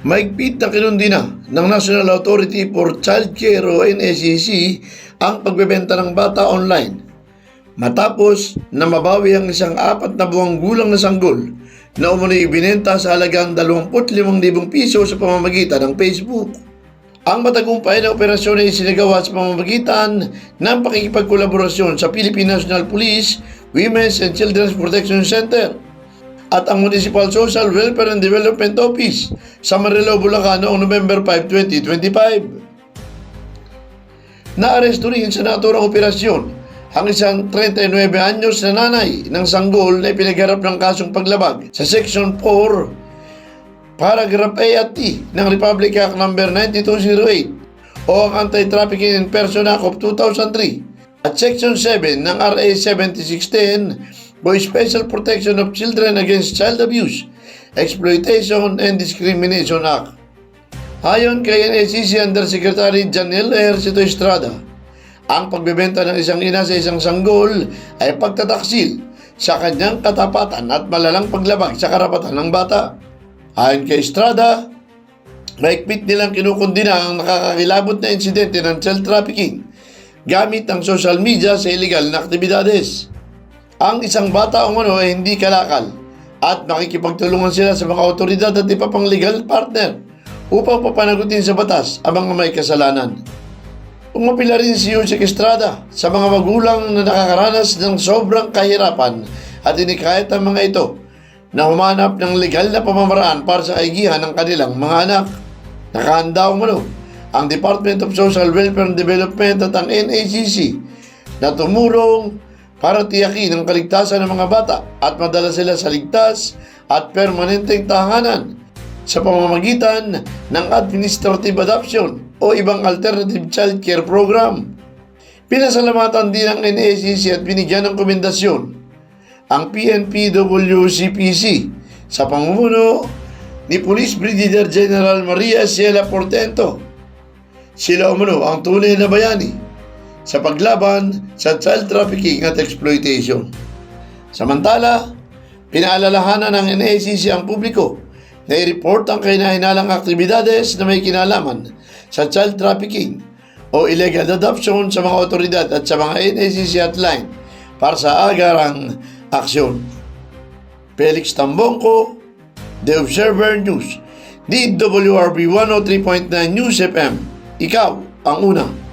Maigpit na kinundi na ng National Authority for Child Care o NSCC ang pagbebenta ng bata online. Matapos na mabawi ang isang apat na buwang gulang na sanggol na umano'y ibinenta sa halagang 25,000 piso sa pamamagitan ng Facebook. Ang matagumpay na operasyon ay sinagawa sa pamamagitan ng pakikipagkolaborasyon sa Philippine National Police Women's and Children's Protection Center at ang Municipal Social Welfare and Development Office sa Marilao, Bulacan noong November 5, 2025. Naaresto rin sa naturang operasyon ang isang 39 anyos na nanay ng sanggol na pinagharap ng kasong paglabag sa Section 4, Paragraph A at T ng Republic Act No. 9208 o ang Anti-Trafficking in Person Act of 2003 at Section 7 ng RA 7610 o Special Protection of Children Against Child Abuse, Exploitation and Discrimination Act. Ayon kay NSCC Undersecretary Janelle Ejercito Estrada, ang pagbebenta ng isang ina sa isang sanggol ay pagtataksil sa kanyang katapatan at malalang paglabag sa karapatan ng bata. Ayon kay Estrada, Maikpit nilang kinukundina ang nakakakilabot na insidente ng child trafficking gamit ang social media sa illegal na aktibidades. Ang isang bata umano ay hindi kalakal at makikipagtulungan sila sa mga otoridad at iba pang legal partner upang papanagutin sa batas ang mga may kasalanan. Umapila rin si Yusek Estrada sa mga magulang na nakakaranas ng sobrang kahirapan at inikayat ang mga ito na humanap ng legal na pamamaraan para sa kaigihan ng kanilang mga anak. Nakahanda umano ang Department of Social Welfare and Development at ang NACC na tumulong para tiyakin ang kaligtasan ng mga bata at madala sila sa ligtas at permanenteng tahanan sa pamamagitan ng administrative adoption o ibang alternative child care program. Pinasalamatan din ng NACC at binigyan ng komendasyon ang PNPWCPC sa pamumuno ni Police Brigadier General Maria Ciela Portento. Sila umano ang tunay na bayani sa paglaban sa child trafficking at exploitation. Samantala, pinaalalahanan ng NACC ang publiko na i-report ang kahinahinalang aktibidades na may kinalaman sa child trafficking o illegal adoption sa mga otoridad at sa mga NACC hotline para sa agarang aksyon. Felix Tambongko, The Observer News, DWRB 103.9 News FM. Ikaw ang una.